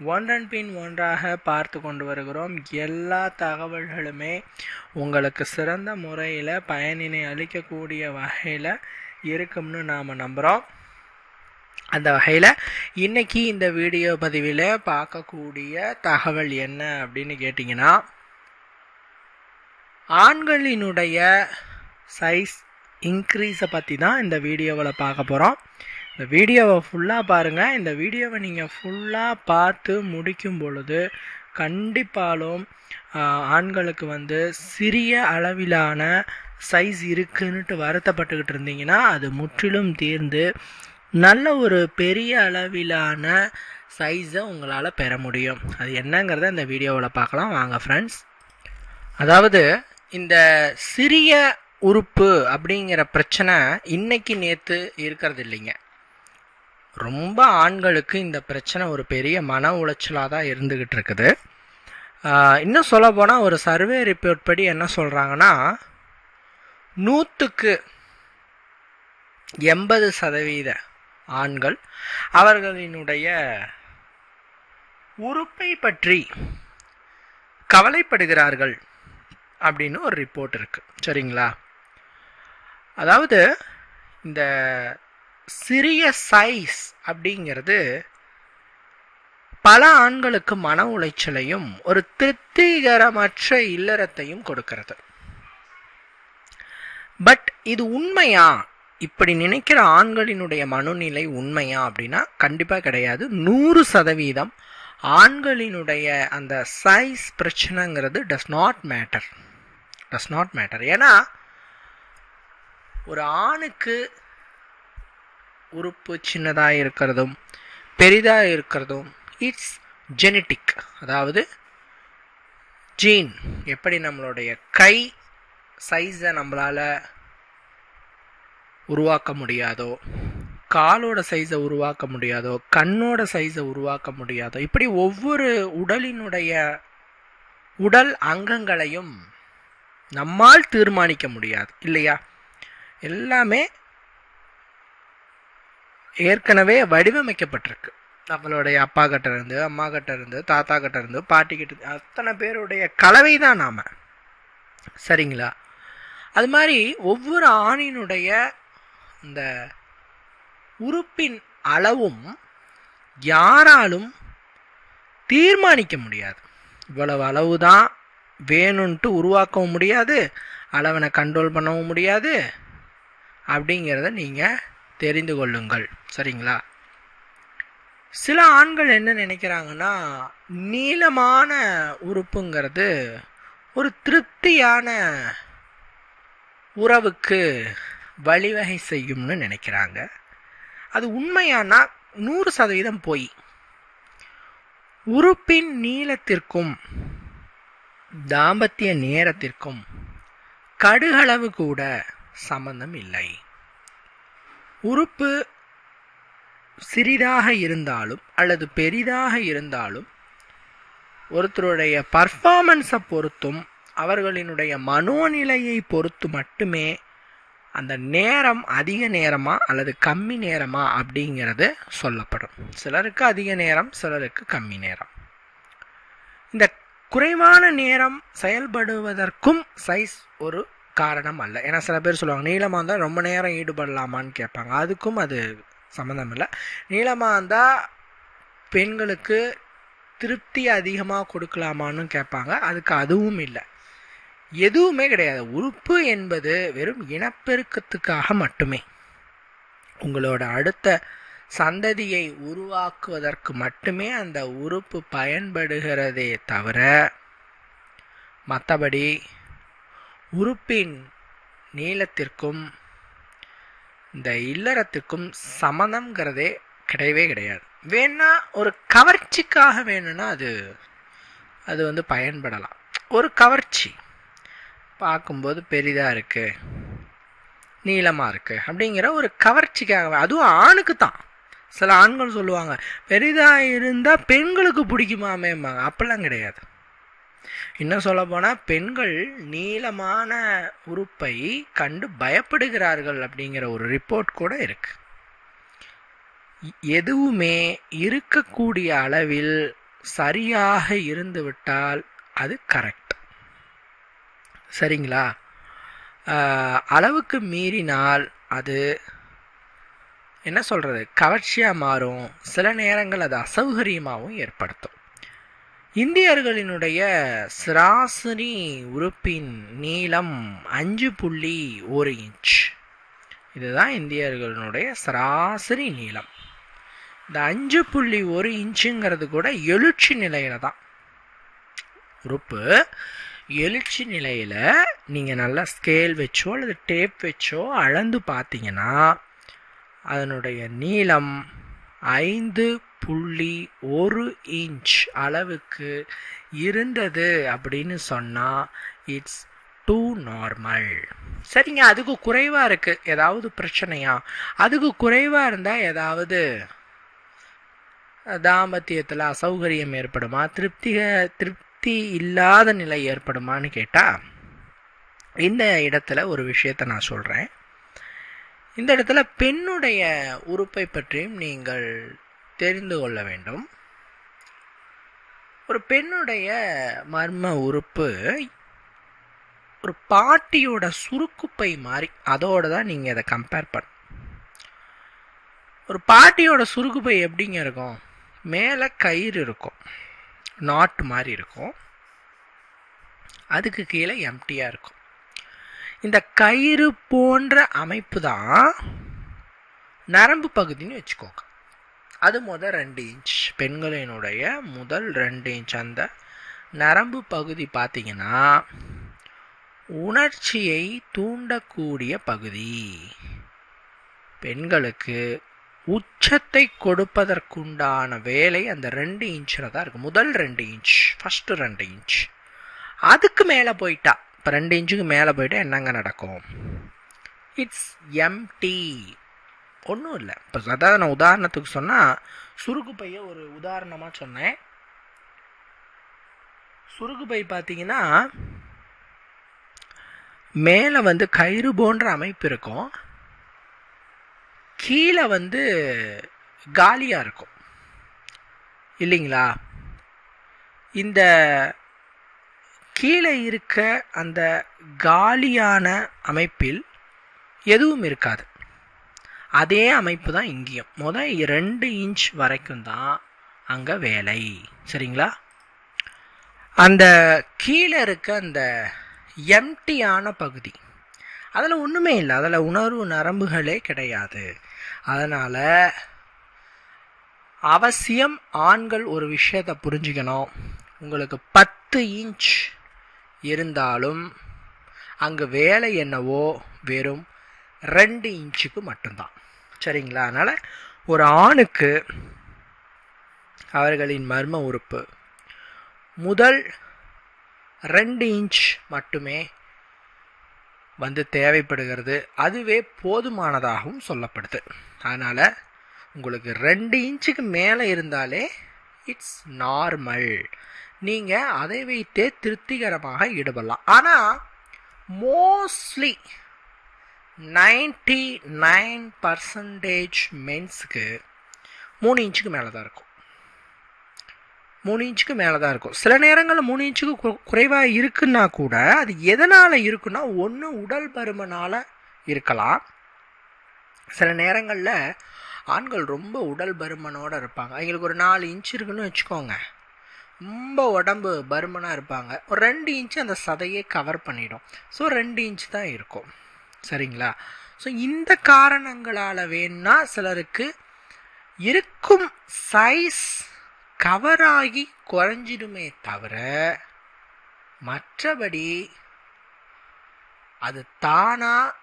ஒன்றன் பின் ஒன்றாக பார்த்து கொண்டு வருகிறோம். எல்லா தகவல்களுமே உங்களுக்கு சிறந்த முறையில் பயனினை அளிக்கக்கூடிய வகையில் இருக்கும்னு நாம் நம்புகிறோம் அந்த வகையில் இன்றைக்கி இந்த வீடியோ பதிவில் பார்க்கக்கூடிய தகவல் என்ன அப்படின்னு கேட்டிங்கன்னா ஆண்களினுடைய சைஸ் இன்க்ரீஸை பற்றி தான் இந்த வீடியோவில் பார்க்க போகிறோம் இந்த வீடியோவை ஃபுல்லாக பாருங்கள் இந்த வீடியோவை நீங்கள் ஃபுல்லாக பார்த்து முடிக்கும் பொழுது கண்டிப்பாலும் ஆண்களுக்கு வந்து சிறிய அளவிலான சைஸ் இருக்குன்னுட்டு வருத்தப்பட்டுக்கிட்டு இருந்தீங்கன்னா அது முற்றிலும் தீர்ந்து நல்ல ஒரு பெரிய அளவிலான சைஸை உங்களால் பெற முடியும். அது என்னங்கிறத இந்த வீடியோவில் பார்க்கலாம். வாங்க ஃப்ரெண்ட்ஸ் அதாவது இந்த சிறிய உறுப்பு அப்படிங்கிற பிரச்சனை இன்னைக்கு நேற்று இருக்கிறது இல்லைங்க. ரொம்ப ஆண்களுக்கு இந்த பிரச்சனை ஒரு பெரிய மன உளைச்சலாக தான் இருந்துக்கிட்டு இருக்குது இன்னும் சொல்ல போனால் ஒரு சர்வே ரிப்போர்ட் படி என்ன சொல்கிறாங்கன்னா நூற்றுக்கு எண்பது சதவீத ஆண்கள் அவர்களினுடைய உறுப்பை பற்றி கவலைப்படுகிறார்கள் அப்படின்னு ஒரு ரிப்போர்ட் இருக்குது சரிங்களா? அதாவது இந்த சிறிய சைஸ் அப்படிங்கிறது பல ஆண்களுக்கு மன உளைச்சலையும் ஒரு திருப்திகரமற்ற இல்லறத்தையும் கொடுக்கிறது. பட் இது உண்மையா? இப்படி நினைக்கிற ஆண்களினுடைய மனநிலை உண்மையா அப்படின்னா கண்டிப்பாக கிடையாது. நூறு சதவீதம் ஆண்களினுடைய அந்த size பிரச்சனைங்கிறது does not matter does not matter ஏன்னா ஒரு ஆணுக்கு உறுப்பு சின்னதாக இருக்கிறதும் பெரிதாக இருக்கிறதும் இட்ஸ் ஜெனட்டிக் அதாவது ஜீன் எப்படி நம்மளுடைய கை சைஸை நம்மளால் உருவாக்க முடியாதோ காலோட சைஸை உருவாக்க முடியாதோ கண்ணோட சைஸை உருவாக்க முடியாதோ இப்படி ஒவ்வொரு உடலினுடைய உடல் அங்கங்களையும் நம்மால் தீர்மானிக்க முடியாது இல்லையா? எல்லாமே ஏற்கனவே வடிவமைக்கப்பட்டிருக்கு. நம்மளுடைய அப்பா கிட்ட இருந்து அம்மா கிட்ட இருந்து தாத்தா கிட்ட இருந்து பாட்டி கிட்ட அத்தனை பேருடைய கலவை தான் நாம். சரிங்களா? அது மாதிரி ஒவ்வொரு ஆணினுடைய இந்த உறுப்பின் அளவும் யாராலும் தீர்மானிக்க முடியாது. இவ்வளவு அளவு தான் வேணும்ன்ட்டு உருவாக்கவும் முடியாது அளவனை கண்ட்ரோல் பண்ணவும் முடியாது அப்படிங்கிறத நீங்கள் தெரிந்து கொள்ளுங்கள். சரிங்களா? சில ஆண்கள் என்ன நினைக்கிறாங்கன்னா நீளமான உறுப்புங்கிறது ஒரு திருப்தியான உறவுக்கு வழிவகை செய்யும்னு நினைக்கிறாங்க. அது உண்மையானா? நூறு சதவீதம் போய். உறுப்பின் நீளத்திற்கும் தாம்பத்திய நேரத்திற்கும் கடுகளவு கூட சம்பந்தம் இல்லை. உறுப்பு சிறிதாக இருந்தாலும் அல்லது பெரிதாக இருந்தாலும் ஒருத்தருடைய பர்ஃபார்மன்ஸை பொறுத்தும் அவர்களினுடைய மனோநிலையை பொறுத்து மட்டுமே அந்த நேரம் அதிக நேரமா அல்லது கம்மி நேரமா அப்படிங்கிறது சொல்லப்படும். சிலருக்கு அதிக நேரம் சிலருக்கு கம்மி நேரம். இந்த குறைவான நேரம் செயல்படுவதற்கும் சைஸ் ஒரு காரணம் அல்ல ஏன்னா சில பேர் சொல்லுவாங்க நீளமாக இருந்தால் ரொம்ப நேரம் ஈடுபடலாமான்னு கேட்பாங்க. அதுக்கும் அது சம்மந்தம் இல்லை நீளமாக இருந்தால் பெண்களுக்கு திருப்தி அதிகமாக கொடுக்கலாமான்னு கேட்பாங்க. அதுக்கு அதுவும் இல்லை. எதுவுமே கிடையாது. உறுப்பு என்பது வெறும் இனப்பெருக்கத்துக்காக மட்டுமே. உங்களோட அடுத்த சந்ததியை உருவாக்குவதற்கு மட்டுமே அந்த உறுப்பு பயன்படுகிறதே தவிர மற்றபடி உறுப்பின் நீளத்திற்கும் இந்த இல்லறத்திற்கும் சம்மந்தம்ங்கிறதே கிடையவே கிடையாது. வேணா ஒரு கவர்ச்சிக்காக வேணும்னா அது அது வந்து பயன்படலாம். ஒரு கவர்ச்சி. பார்க்கும்போது பெரிதாக இருக்குது நீளமாக இருக்குது அப்படிங்கிற ஒரு கவர்ச்சிக்காக அதுவும் ஆணுக்கு தான். சில ஆண்கள் சொல்லுவாங்க பெரிதாக இருந்தால் பெண்களுக்கு பிடிக்குமாமேம்பாங்க அப்படிலாம் கிடையாது. இன்னும் சொல்ல போனால் பெண்கள் நீளமான உறுப்பை கண்டு பயப்படுகிறார்கள் அப்படிங்கிற ஒரு ரிப்போர்ட் கூட இருக்கு. எதுவுமே இருக்கக்கூடிய அளவில் சரியாக இருந்து விட்டால் அது கரெக்ட் சரிங்களா? அளவுக்கு மீறினால் அது என்ன சொல்கிறது கவர்ச்சியாக மாறும். சில நேரங்கள் அது அசௌகரியமாகவும் ஏற்படுத்தும். இந்தியர்களினுடைய சராசரி உறுப்பின் நீளம் அஞ்சு புள்ளி ஒரு இன்ச் இதுதான் இந்தியர்களுடைய சராசரி நீளம். இந்த அஞ்சு புள்ளி ஒரு இன்ச்சுங்கிறது கூட எழுச்சி நிலையில தான். உறுப்பு எழுச்சி நிலையில் நீங்கள் நல்லா ஸ்கேல் வச்சோ அல்லது டேப் வச்சோ அளந்து பார்த்தீங்கன்னா அதனுடைய நீளம் ஐந்து புள்ளி ஒரு இன்ச் அளவுக்கு இருந்தது அப்படின்னு சொன்னால் இட்ஸ் டூ நார்மல் சரிங்க அதுக்கு குறைவாக இருக்குது ஏதாவது பிரச்சனையா? அதுக்கு குறைவாக இருந்தால் ஏதாவது தாம்பத்தியத்தில் அசௌகரியம் ஏற்படுமா? திருப்திக திருப்தி இல்லாத நிலை ஏற்படுமான்னு கேட்டால் இந்த இடத்துல ஒரு விஷயத்தை நான் சொல்கிறேன் இந்த இடத்துல பெண்ணுடைய உறுப்பை பற்றியும் நீங்கள் தெரிந்து கொள்ள வேண்டும். ஒரு பெண்ணுடைய மர்ம உறுப்பு ஒரு பாட்டியோட சுருக்குப்பை மாதிரி அதோட தான் நீங்கள் இதை கம்பேர் பண்ண ஒரு பாட்டியோட சுருக்குப்பை எப்படிங்க இருக்கும்? மேலே கயிறு இருக்கும் நாட் மாதிரி இருக்கும் அதுக்கு கீழே எம்டியாக இருக்கும். இந்த கயிறு போன்ற அமைப்பு தான் நரம்பு பகுதின்னு வச்சுக்கோங்க. அது முதல் ரெண்டு இன்ச் பெண்களினுடைய முதல் ரெண்டு இன்ச் அந்த நரம்பு பகுதி பார்த்தீங்கன்னா உணர்ச்சியை தூண்டக்கூடிய பகுதி. பெண்களுக்கு உச்சத்தை கொடுப்பதற்குண்டான வேலை அந்த ரெண்டு இன்ச்சில் தான் இருக்குது முதல் ரெண்டு இன்ச் ஃபஸ்ட்டு ரெண்டு இன்ச் அதுக்கு மேலே போயிட்டா. இப்போ ரெண்டு இன்ச்சுக்கு மேலே போயிட்டு என்னங்க நடக்கும்? இட்ஸ் எம்டி ஒன்றும் இல்லை. இப்போ அதாவது நான் உதாரணத்துக்கு சொன்னால் சுருக்கு பைய ஒரு உதாரணமாக சொன்னேன். சுருக்கு பை பார்த்தீங்கன்னா மேலே வந்து கயிறு போன்ற அமைப்பு இருக்கும். கீழே வந்து காலியாக இருக்கும். இல்லைங்களா? இந்த கீழே இருக்க அந்த காலியான அமைப்பில் எதுவும் இருக்காது. அதே அமைப்பு தான் இங்கேயும். முதல் ரெண்டு இன்ச் வரைக்கும் தான் அங்கே வேலை. சரிங்களா? அந்த கீழே இருக்க அந்த எம்டியான பகுதி. அதில் ஒன்றுமே இல்லை. அதில் உணர்வு நரம்புகளே கிடையாது. அதனால் அவசியம் ஆண்கள் ஒரு விஷயத்தை புரிஞ்சுக்கணும். உங்களுக்கு பத்து இன்ச் இருந்தாலும் அங்கே வேலை என்னவோ வெறும் ரெண்டு இன்ச்சுக்கு மட்டும்தான். சரிங்களா? அதனால் ஒரு ஆணுக்கு அவர்களின் மர்ம உறுப்பு. முதல் ரெண்டு இன்ச் மட்டுமே வந்து தேவைப்படுகிறது. அதுவே போதுமானதாகவும் சொல்லப்படுது. அதனால் உங்களுக்கு ரெண்டு இன்ச்சுக்கு மேலே இருந்தாலே இட்ஸ் நார்மல் நீங்கள் அதை வைத்தே திருப்திகரமாக ஈடுபடலாம். ஆனால் மோஸ்ட்லி நைன்டி நைன் பர்சன்டேஜ் மென்ஸுக்கு மூணு இன்ச்சுக்கு மேலே தான் இருக்கும். மூணு இன்ச்சுக்கு மேலே தான் இருக்கும். சில நேரங்களில் மூணு இன்ச்சுக்கு குறைவாக இருக்குன்னா கூட அது எதனால் இருக்குன்னா ஒன்று உடல் பருமனால் இருக்கலாம். சில நேரங்களில் ஆண்கள் ரொம்ப உடல் பருமனோடு இருப்பாங்க. அவங்களுக்கு ஒரு நாலு இன்ச் இருக்குன்னு வச்சுக்கோங்க. ரொம்ப உடம்பு பருமனாக இருப்பாங்க. ஒரு ரெண்டு இன்ச்சு அந்த சதையே கவர் பண்ணிடும். ஸோ ரெண்டு இன்ச் தான் இருக்கும். சரிங்களா? ஸோ இந்த காரணங்களால் வேணா சிலருக்கு இருக்கும் சைஸ் கவராகி குறைஞ்சிடுமே தவிர மற்றபடி அது தானாக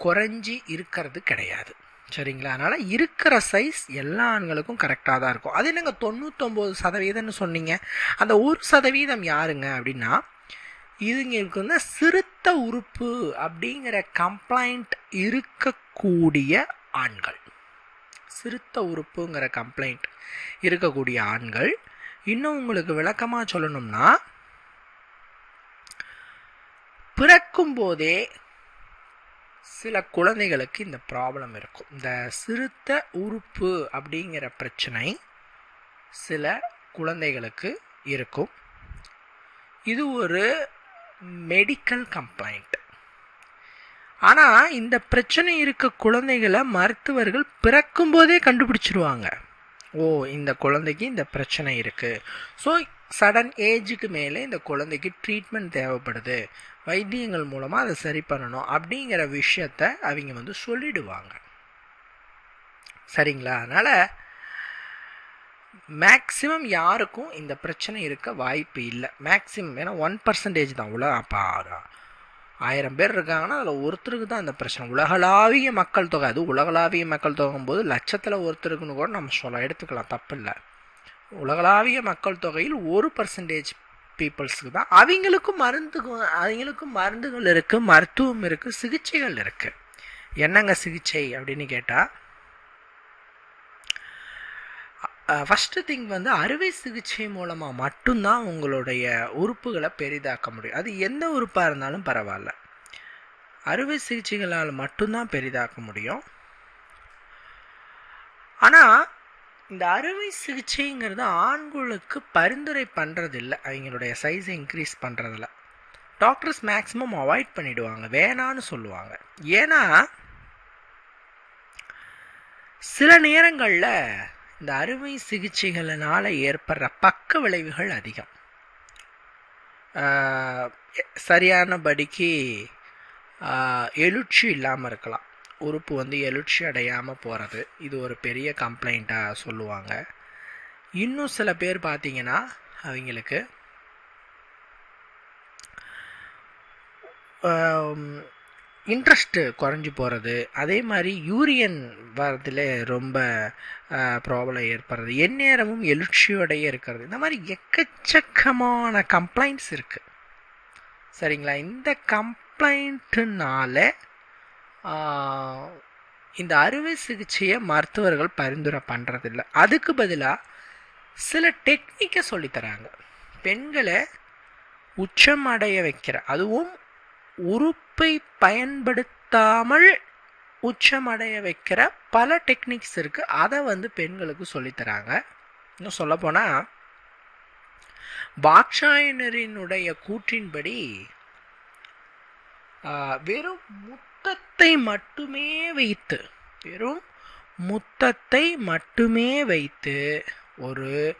குறைஞ்சி இருக்கிறது கிடையாது. சரிங்களா? அதனால் இருக்கிற சைஸ் எல்லா ஆண்களுக்கும் கரெக்டாக தான் இருக்கும். அது என்னங்க? தொண்ணூத்தொம்பது சதவீதம்னு சொன்னீங்க. அந்த ஒரு சதவீதம் யாருங்க அப்படின்னா இதுங்களுக்கு வந்து சிறுத்த உறுப்பு அப்படிங்கிற கம்ப்ளைண்ட் இருக்கக்கூடிய ஆண்கள். சிறுத்த உறுப்புங்கிற கம்ப்ளைண்ட் இருக்கக்கூடிய ஆண்கள். இன்னும் உங்களுக்கு விளக்கமாக சொல்லணும்னா பிறக்கும் போதே சில குழந்தைகளுக்கு இந்த ப்ராப்ளம் இருக்கும். இந்த சிறுத்த உறுப்பு அப்படிங்கிற பிரச்சனை சில குழந்தைகளுக்கு இருக்கும். இது ஒரு மெடிக்கல் கம்ப்ளைண்ட் ஆனால் இந்த பிரச்சனை இருக்க குழந்தைகளை மருத்துவர்கள் பிறக்கும்போதே கண்டுபிடிச்சிருவாங்க. ஓ இந்த குழந்தைக்கு இந்த பிரச்சனை இருக்குது ஸோ சடன் ஏஜுக்கு மேலே இந்த குழந்தைக்கு ட்ரீட்மெண்ட் தேவைப்படுது. வைத்தியங்கள் மூலமாக அதை சரி பண்ணணும் அப்படிங்கிற விஷயத்த அவங்க வந்து சொல்லிடுவாங்க. சரிங்களா? அதனால் மேக்சிமம் யாருக்கும் இந்த பிரச்சனை இருக்க வாய்ப்பு இல்லை. மேக்சிமம் ஏன்னா ஒன் பர்சன்டேஜ் தான் உலக அப்போ ஆயிரம் பேர் இருக்காங்கன்னா அதில் ஒருத்தருக்கு தான் இந்த பிரச்சனை. உலகளாவிய மக்கள் தொகை அது உலகளாவிய மக்கள் தொகைங்கும்போது லட்சத்தில் ஒருத்தருக்குன்னு கூட நம்ம சொல்ல எடுத்துக்கலாம் தப்பு இல்லை உலகளாவிய மக்கள் தொகையில் ஒரு பர்சன்டேஜ் பீப்புள்ஸுக்கு தான். அவங்களுக்கும் மருந்து அவங்களுக்கும் மருந்துகள் இருக்குது மருத்துவம் இருக்குது சிகிச்சைகள் இருக்குது என்னங்க சிகிச்சை அப்படின்னு கேட்டால் ஃபஸ்ட்டு திங் வந்து அறுவை சிகிச்சை மூலமாக மட்டும்தான் உங்களுடைய உறுப்புகளை பெரிதாக்க முடியும். அது எந்த உறுப்பாக இருந்தாலும் பரவாயில்ல. அறுவை சிகிச்சைகளால் மட்டும்தான் பெரிதாக்க முடியும். ஆனால் இந்த அறுவை சிகிச்சைங்கிறது ஆண்களுக்கு பரிந்துரை பண்ணுறதில்ல அவங்களுடைய சைஸை இன்க்ரீஸ் பண்ணுறதில்ல டாக்டர்ஸ் மேக்ஸிமம் அவாய்ட் பண்ணிடுவாங்க. வேணான்னு சொல்லுவாங்க. ஏன்னா சில நேரங்களில் இந்த அறுவை சிகிச்சைகளினால் ஏற்படுற பக்க விளைவுகள் அதிகம். சரியானபடிக்கு எழுச்சி இல்லாமல் இருக்கலாம். உறுப்பு வந்து எழுச்சி அடையாமல் போகிறது இது ஒரு பெரிய கம்ப்ளைண்ட்டாக சொல்லுவாங்க. இன்னும் சில பேர் பார்த்தீங்கன்னா அவங்களுக்கு இன்ட்ரெஸ்ட்டு குறைஞ்சி போகிறது அதே மாதிரி யூரியன் வரதுல ரொம்ப ப்ராப்ளம் ஏற்படுறது. எந்நேரமும் எழுச்சியோடைய இருக்கிறது. இந்த மாதிரி எக்கச்சக்கமான கம்ப்ளைண்ட்ஸ் இருக்குது சரிங்களா? இந்த கம்ப்ளைண்ட்டுனால இந்த அறுவை சிகிச்சையை மருத்துவர்கள் பரிந்துரை பண்ணுறதில்ல அதுக்கு பதிலாக சில டெக்னிக்கை சொல்லித்தராங்க. பெண்களை உச்சம் அடைய வைக்கிற அதுவும் உறுப்பை பயன்படுத்தாமல் உச்சமடைய வைக்கிற பல டெக்னிக்ஸ் இருக்குது அதை வந்து பெண்களுக்கு சொல்லித்தராங்க. இன்னும் சொல்லப்போனால் பாக்ஷாயனரினுடைய கூற்றின்படி வெறும் முத்தத்தை மட்டுமே வைத்து வெறும் முத்தத்தை மட்டுமே வைத்து ஒரு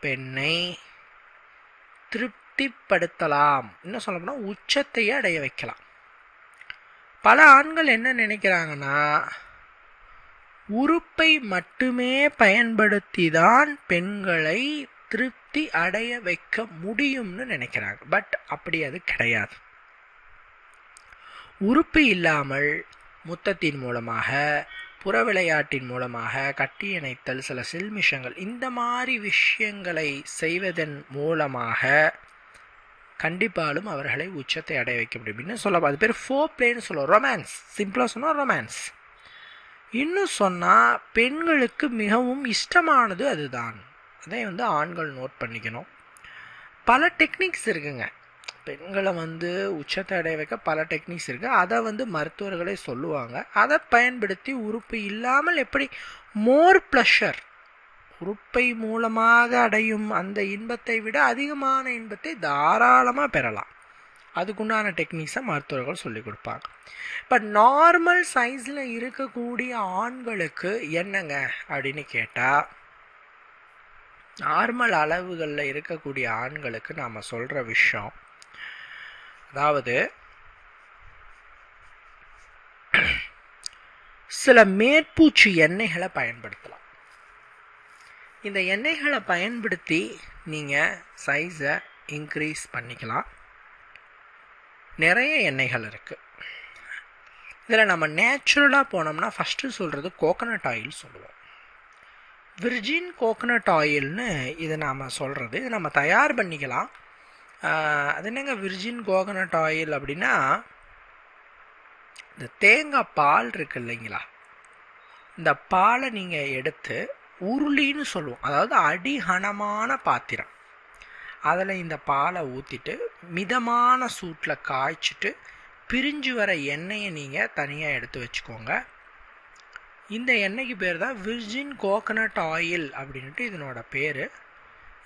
பெண்ணை திருப்திப்படுத்தலாம். இன்னும் சொல்ல போனால் உச்சத்தையே அடைய வைக்கலாம். பல ஆண்கள் என்ன நினைக்கிறாங்கன்னா உறுப்பை மட்டுமே பயன்படுத்தி தான் பெண்களை திருப்தி அடைய வைக்க முடியும்னு நினைக்கிறாங்க. பட் அப்படி அது கிடையாது. உறுப்பு இல்லாமல் முத்தத்தின் மூலமாக புற விளையாட்டின் மூலமாக கட்டியணைத்தல் சில சில்மிஷங்கள் இந்த மாதிரி விஷயங்களை செய்வதன் மூலமாக கண்டிப்பாலும் அவர்களை உச்சத்தை அடைய வைக்க முடியும். இன்னும் சொல்ல அது பேர் ஃபோ பிளேன்னு சொல்லுவோம். ரொமான்ஸ் சிம்பிளாக சொன்னால் ரொமான்ஸ் இன்னும் சொன்னால் பெண்களுக்கு மிகவும் இஷ்டமானது அதுதான். அதை வந்து ஆண்கள் நோட் பண்ணிக்கணும். பல டெக்னிக்ஸ் இருக்குங்க. பெண்களை வந்து உச்சத்தை அடைய வைக்க பல டெக்னிக்ஸ் இருக்குது அதை வந்து மருத்துவர்களே சொல்லுவாங்க. அதை பயன்படுத்தி உறுப்பு இல்லாமல் எப்படி மோர் ப்ளஷர் உறுப்பை மூலமாக அடையும் அந்த இன்பத்தை விட அதிகமான இன்பத்தை தாராளமாக பெறலாம். அதுக்குண்டான டெக்னிக்ஸை மருத்துவர்கள் சொல்லிக் கொடுப்பாங்க. இப்போ நார்மல் சைஸில் இருக்கக்கூடிய ஆண்களுக்கு என்னங்க அப்படின்னு கேட்டால் நார்மல் அளவுகளில் இருக்கக்கூடிய ஆண்களுக்கு நாம் சொல்கிற விஷயம் அதாவது சில மேற்பூச்சி எண்ணெய்களை பயன்படுத்தலாம். இந்த எண்ணெய்களை பயன்படுத்தி நீங்கள் சைஸை இன்க்ரீஸ் பண்ணிக்கலாம். நிறைய எண்ணெய்கள் இருக்குது இதில் நம்ம நேச்சுரலாக போனோம்னா ஃபஸ்ட்டு சொல்கிறது கோகனட் ஆயில் சொல்லுவோம். விர்ஜின் கோகனட் ஆயில்னு இதை நாம் சொல்கிறது இது நம்ம தயார் பண்ணிக்கலாம். அது என்னங்க விர்ஜின் கோகனட் ஆயில் அப்படின்னா இந்த தேங்காய் பால் இருக்கு இல்லைங்களா? இந்த பாலை நீங்கள் எடுத்து உருளின்னு சொல்லுவோம். அதாவது அடிகனமான பாத்திரம். அதில் இந்த பாலை ஊற்றிட்டு மிதமான சூட்டில் காய்ச்சிட்டு பிரிஞ்சு வர எண்ணெயை நீங்கள் தனியாக எடுத்து வச்சுக்கோங்க. இந்த எண்ணெய்க்கு பேர் தான் விர்ஜின் கோகனட் ஆயில் அப்படின்ட்டு இதனோட பேர்.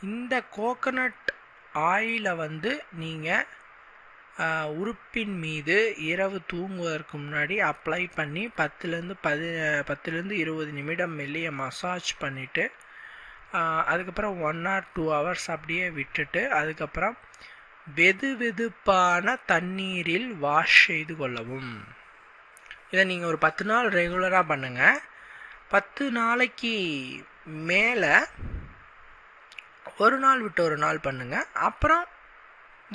இந்த கோகனட் ஆயிலை வந்து நீங்கள் உறுப்பின் மீது இரவு தூங்குவதற்கு முன்னாடி அப்ளை பண்ணி பத்துலேருந்து பதி பத்துலேருந்து இருபது நிமிடம் மெல்லிய மசாஜ் பண்ணிவிட்டு அதுக்கப்புறம் ஒன் ஆர் டூ ஹவர்ஸ் அப்படியே விட்டுட்டு அதுக்கப்புறம் வெது வெதுப்பான தண்ணீரில் வாஷ் செய்து கொள்ளவும். இதை நீங்கள் ஒரு பத்து நாள் ரெகுலராக பண்ணுங்கள் பத்து நாளைக்கு மேலே ஒரு நாள் விட்டு ஒரு நாள் பண்ணுங்கள் அப்புறம்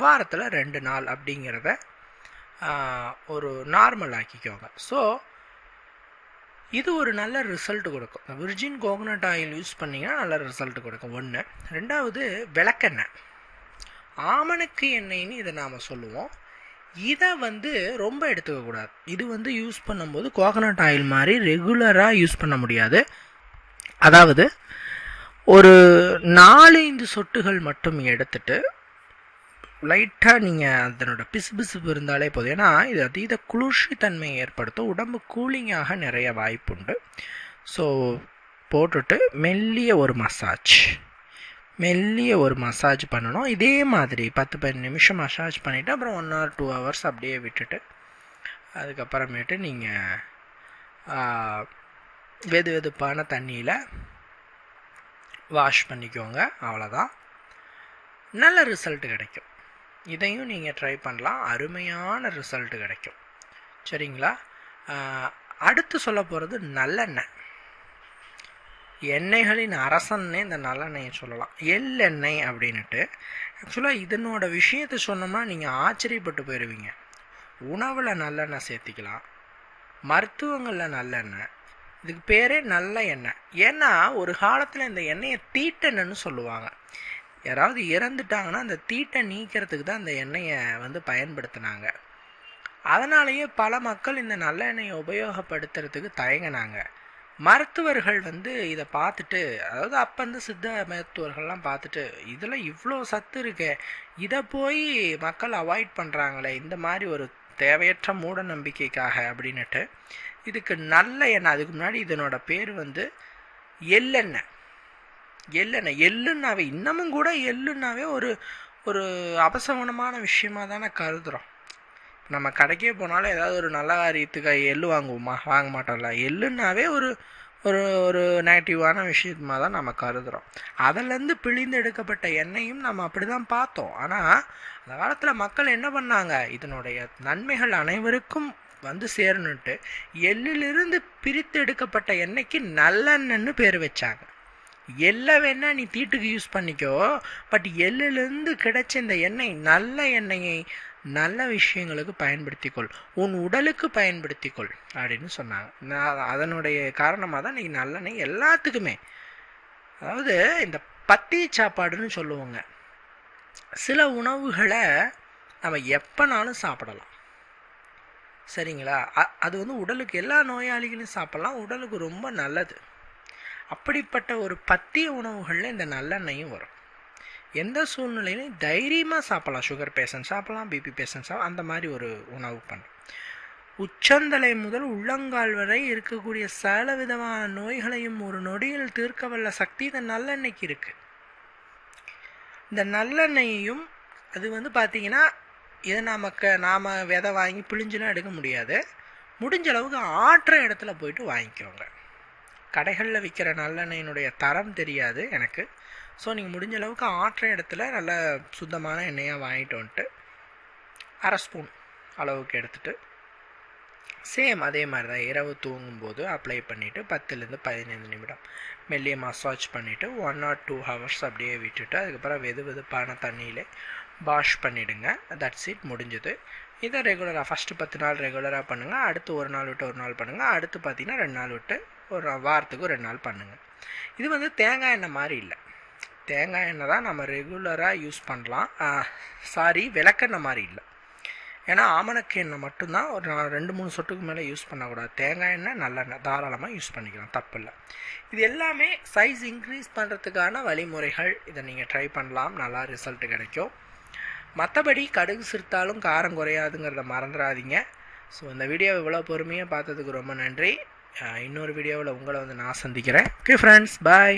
வாரத்தில் ரெண்டு நாள் அப்படிங்கிறத ஒரு நார்மல் ஆக்கிக்கோங்க. ஸோ இது ஒரு நல்ல ரிசல்ட் கொடுக்கும். விர்ஜின் கோகனட் ஆயில் யூஸ் பண்ணிங்கன்னா நல்ல ரிசல்ட் கொடுக்கும். ஒன்று ரெண்டாவது விளக்கெண்ணெய். ஆமணக்கு எண்ணெய்னு இதை நாம் சொல்லுவோம். இதை வந்து ரொம்ப எடுத்துக்கக்கூடாது இது வந்து யூஸ் பண்ணும்போது கோகனட் ஆயில் மாதிரி ரெகுலராக யூஸ் பண்ண முடியாது. அதாவது ஒரு நாலஞ்சு சொட்டுகள் மட்டும் எடுத்துட்டு லைட்டாக நீங்கள் அதனோட பிசுபிசுப்பு இருந்தாலே போதும். ஏன்னா இது அதீத குளிர்ச்சி தன்மையை ஏற்படுத்தும். உடம்பு கூலிங்காக நிறைய வாய்ப்புண்டு. ஸோ போட்டுட்டு மெல்லிய ஒரு மசாஜ் மெல்லிய ஒரு மசாஜ் பண்ணணும். இதே மாதிரி பத்து பதினஞ்சு நிமிஷம் மசாஜ் பண்ணிவிட்டு அப்புறம் ஒன் ஆர் டூ ஹவர்ஸ் அப்படியே விட்டுட்டு அதுக்கப்புறமேட்டு நீங்கள் வெது வெதுப்பான தண்ணியில் வாஷ் பண்ணிக்கோங்க அவ்வளோதான் நல்ல ரிசல்ட் கிடைக்கும். இதையும் நீங்கள் ட்ரை பண்ணலாம். அருமையான ரிசல்ட் கிடைக்கும். சரிங்களா? அடுத்து சொல்ல போகிறது நல்லெண்ணெய். எண்ணெய்களின் அரசன்னே இந்த நல்லெண்ணெயை சொல்லலாம். எள்ளெண்ணெய் அப்படின்னுட்டு ஆக்சுவலாக இதனோட விஷயத்தை சொன்னோம்னா நீங்கள் ஆச்சரியப்பட்டு போயிடுவீங்க உணவில் நல்லெண்ணெய் சேர்த்திக்கலாம். மருத்துவங்களில் நல்லெண்ணெய் இதுக்கு பேரே நல்ல எண்ணெய். ஏன்னா ஒரு காலத்தில் இந்த எண்ணெயை தீட்டெண்ணெய்னு சொல்லுவாங்க. யாராவது இறந்துட்டாங்கன்னா அந்த தீட்டை நீக்கிறதுக்கு தான் அந்த எண்ணெயை வந்து பயன்படுத்தினாங்க. அதனாலேயே பல மக்கள் இந்த நல்ல எண்ணெயை உபயோகப்படுத்துறதுக்கு தயங்கினாங்க. மருத்துவர்கள் வந்து இதை பார்த்துட்டு அதாவது அப்போ வந்து சித்த மருத்துவர்கள்லாம் பார்த்துட்டு இதில் இவ்வளோ சத்து இருக்கே இதை போய் மக்கள் அவாய்ட் பண்ணுறாங்களே இந்த மாதிரி ஒரு தேவையற்ற மூட நம்பிக்கைக்காக அப்படின்னுட்டு இதுக்கு நல்ல எண்ணெய் அதுக்கு முன்னாடி இதனோட பேர் வந்து எள்ளெண்ணெய் எள்ளெண்ணெய் எள்ளுன்னாவே இன்னமும் கூட எள்ளுன்னாவே ஒரு ஒரு அபசகுணமான விஷயமா தானே கருதுகிறோம் நம்ம கடைக்கே போனாலும் ஏதாவது ஒரு நல்ல காரியத்துக்கு எள்ளு வாங்குவோமா? வாங்க மாட்டோம்ல. எள்ளுன்னாவே ஒரு ஒரு ஒரு நெகட்டிவான விஷயமா தான் நம்ம கருதுகிறோம் அதிலேருந்து பிழிந்து எடுக்கப்பட்ட எண்ணெயும் நம்ம அப்படி தான் பார்த்தோம். ஆனால் அந்த காலத்தில் மக்கள் என்ன பண்ணாங்க? இதனுடைய நன்மைகள் அனைவருக்கும் வந்து சேரணுன்ட்டு எள்ளிலிருந்து பிரித்து எடுக்கப்பட்ட எண்ணெய்க்கு நல்லெண்ணெய்னு பேர் வச்சாங்க. எள்ளை வேணால் நீ தீட்டுக்கு யூஸ் பண்ணிக்கோ பட் எள்ளிலிருந்து கிடைச்ச இந்த எண்ணெய் நல்ல எண்ணெயை நல்ல விஷயங்களுக்கு பயன்படுத்திக்கொள். உன் உடலுக்கு பயன்படுத்திக்கொள் அப்படின்னு சொன்னாங்க. நான் அதனுடைய காரணமாக தான் இன்னைக்கு நல்லெண்ணெய் எல்லாத்துக்குமே. அதாவது இந்த பத்தி சாப்பாடுன்னு சொல்லுவோங்க. சில உணவுகளை நம்ம எப்போனாலும் சாப்பிடலாம். சரிங்களா? அ- அது வந்து உடலுக்கு எல்லா நோயாளிகளும் சாப்பிட்லாம். உடலுக்கு ரொம்ப நல்லது. அப்படிப்பட்ட ஒரு பத்திய உணவுகளில் இந்த நல்லெண்ணெயும் வரும். எந்த சூழ்நிலையிலையும் தைரியமாக சாப்பிடலாம். சுகர் பேஷண்ட் சாப்பிட்லாம் பிபி பேஷண்ட் சாப்பிடலாம் அந்த மாதிரி ஒரு உணவு பண்ணும் உச்சந்தலை முதல் உள்ளங்கால் வரை இருக்கக்கூடிய சில விதமான நோய்களையும் ஒரு நொடியில் தீர்க்க வல்ல சக்தி இந்த நல்லெண்ணெய்க்கு இருக்குது இந்த நல்லெண்ணெயையும் அது வந்து பார்த்திங்கன்னா இதை நமக்கு நாம் விதை வாங்கி பிழிஞ்சுலாம் எடுக்க முடியாது. முடிஞ்ச அளவுக்கு ஆற்ற இடத்துல போயிட்டு வாங்கிக்கோங்க. கடைகளில் விற்கிற நல்லெண்ணெயினுடைய தரம் தெரியாது எனக்கு. ஸோ நீங்கள் முடிஞ்ச அளவுக்கு ஆற்ற இடத்துல நல்ல சுத்தமான எண்ணெயாக வாங்கிட்டு வந்துட்டு அரை ஸ்பூன் அளவுக்கு எடுத்துகிட்டு சேம் அதே மாதிரி தான் இரவு தூங்கும்போது அப்ளை பண்ணிவிட்டு பத்துலேருந்து பதினைந்து நிமிடம் மெல்லிய மசாஜ் பண்ணிவிட்டு ஒன் ஆர் டூ ஹவர்ஸ் அப்படியே விட்டுட்டு அதுக்கப்புறம் வெது வெதுப்பான தண்ணியிலே வாஷ் பண்ணிவிடுங்க தட்ஸ் இட் முடிஞ்சது. இதை ரெகுலராக ஃபஸ்ட்டு பத்து நாள் ரெகுலராக பண்ணுங்கள் அடுத்து ஒரு நாள் விட்டு ஒரு நாள் பண்ணுங்கள் அடுத்து பார்த்தீங்கன்னா ரெண்டு நாள் விட்டு ஒரு வாரத்துக்கு ரெண்டு நாள் பண்ணுங்கள் இது வந்து தேங்காய் எண்ணெய் மாதிரி இல்லை. தேங்காய் எண்ணெய் தான் நம்ம ரெகுலராக யூஸ் பண்ணலாம். சாரி விளக்கெண்ணெய் மாதிரி இல்லை. ஏன்னா ஆமணக்கு எண்ணெய் மட்டும்தான் ஒரு ரெண்டு மூணு சொட்டுக்கு மேலே யூஸ் பண்ணக்கூடாது. தேங்காய் எண்ணெய் நல்லெண்ணெய் தாராளமாக யூஸ் பண்ணிக்கலாம். தப்பில்லை இது எல்லாமே சைஸ் இன்க்ரீஸ் பண்ணுறதுக்கான வழிமுறைகள். இதை நீங்கள் ட்ரை பண்ணலாம். நல்லா ரிசல்ட் கிடைக்கும். மற்றபடி கடுகு சிறுத்தாலும் காரம் குறையாதுங்கிறத மறந்துடாதீங்க. ஸோ இந்த வீடியோ இவ்வளோ பொறுமையாக பார்த்ததுக்கு ரொம்ப நன்றி. இன்னொரு வீடியோவில் உங்களை வந்து நான் சந்திக்கிறேன். Okay friends bye